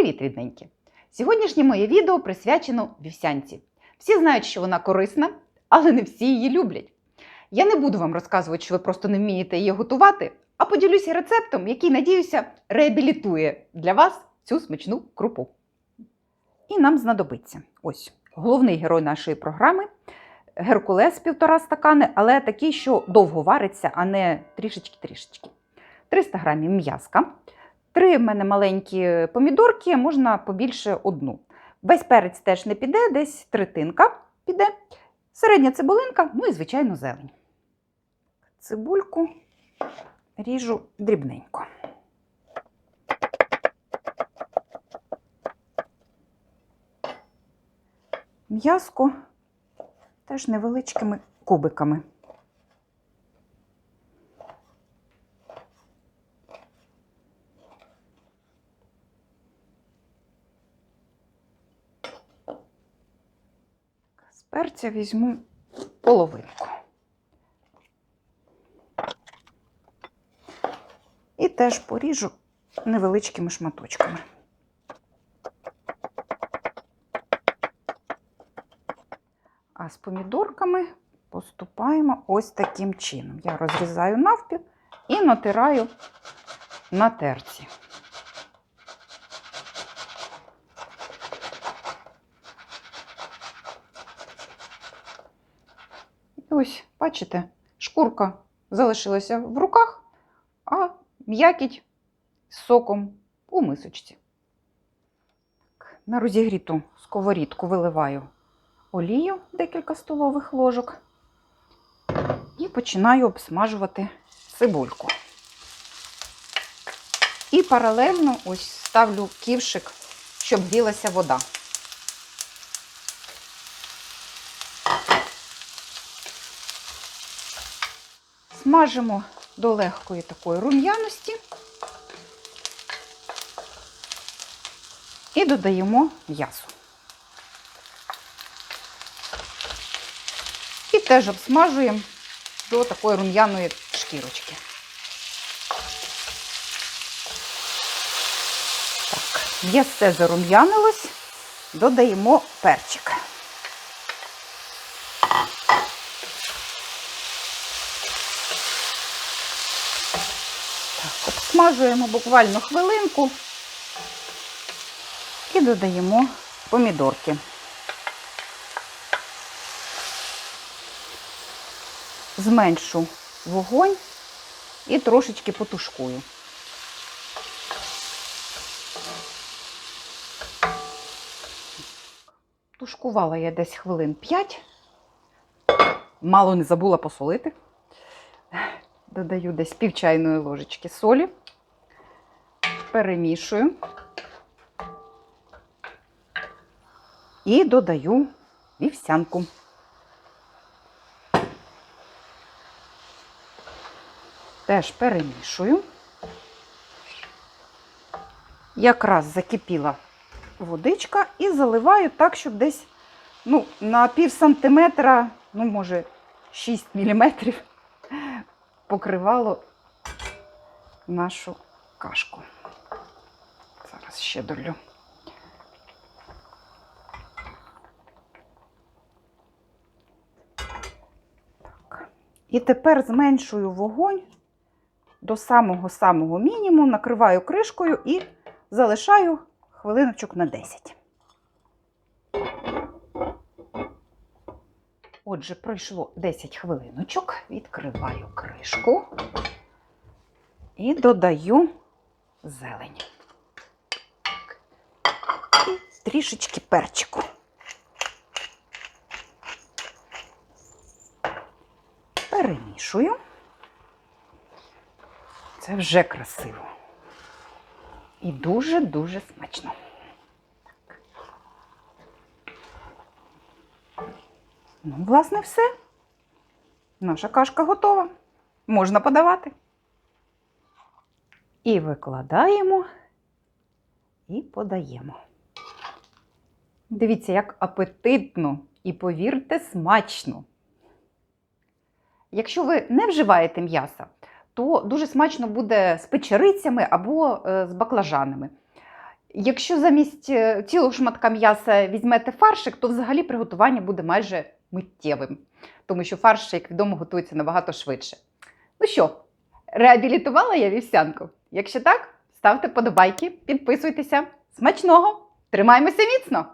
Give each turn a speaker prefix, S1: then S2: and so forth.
S1: Привіт, рідненькі! Сьогоднішнє моє відео присвячено вівсянці. Всі знають, що вона корисна, але не всі її люблять. Я не буду вам розказувати, що ви просто не вмієте її готувати, а поділюся рецептом, який, надіюся, реабілітує для вас цю смачну крупу. І нам знадобиться ось головний герой нашої програми Геркулес півтора стакани, але такий, що довго вариться, а не трішечки-трішечки. 300 грамів м'язка. Три в мене маленькі помідорки, можна побільше одну. Весь перець теж не піде, десь третинка піде. Середня цибулинка, ну і, звичайно, зелень. Цибульку ріжу дрібненько. М'язко теж невеличкими кубиками. Перця візьму половинку. І теж поріжу невеличкими шматочками. А з помідорками поступаємо ось таким чином. Я розрізаю навпіл і натираю на терці. І ось, бачите, шкурка залишилася в руках, а м'якіть з соком у мисочці. На розігріту сковорідку виливаю олію декілька столових ложок і починаю обсмажувати цибульку. І паралельно ось ставлю ківшик, щоб грілася вода. Смажимо до легкої такої рум'яності і додаємо м'ясо. І теж обсмажуємо до такої рум'яної шкірочки. Так, м'ясце зарум'янилось, додаємо перчик. Так, обсмажуємо буквально хвилинку і додаємо помідорки. Зменшу вогонь і трошечки потушкую. Тушкувала я десь хвилин 5. Мало не забула посолити. Додаю десь пів чайної ложечки солі, перемішую і додаю вівсянку. Теж перемішую. Якраз закипіла водичка і заливаю так, щоб десь ну, на пів сантиметра, ну, може, 6 міліметрів покривало нашу кашку. Зараз ще долю. І тепер зменшую вогонь до самого-самого мінімуму, накриваю кришкою і залишаю хвилиночок на 10. Отже, пройшло 10 хвилиночок, відкриваю кришку і додаю зелень. Трішечки перчику. Перемішую. Це вже красиво. І дуже-дуже смачно. Ну, власне, все. Наша кашка готова. Можна подавати. І викладаємо і подаємо. Дивіться, як апетитно і повірте, смачно. Якщо ви не вживаєте м'яса, то дуже смачно буде з печерицями або е, з баклажанами. Якщо замість е, цілого шматка м'яса візьмете фаршик, то взагалі приготування буде майже миттєвим, тому що фарш, як відомо, готується набагато швидше. Ну що, реабілітувала я вівсянку? Якщо так, ставте подобайки, підписуйтеся. Смачного! Тримаймося міцно!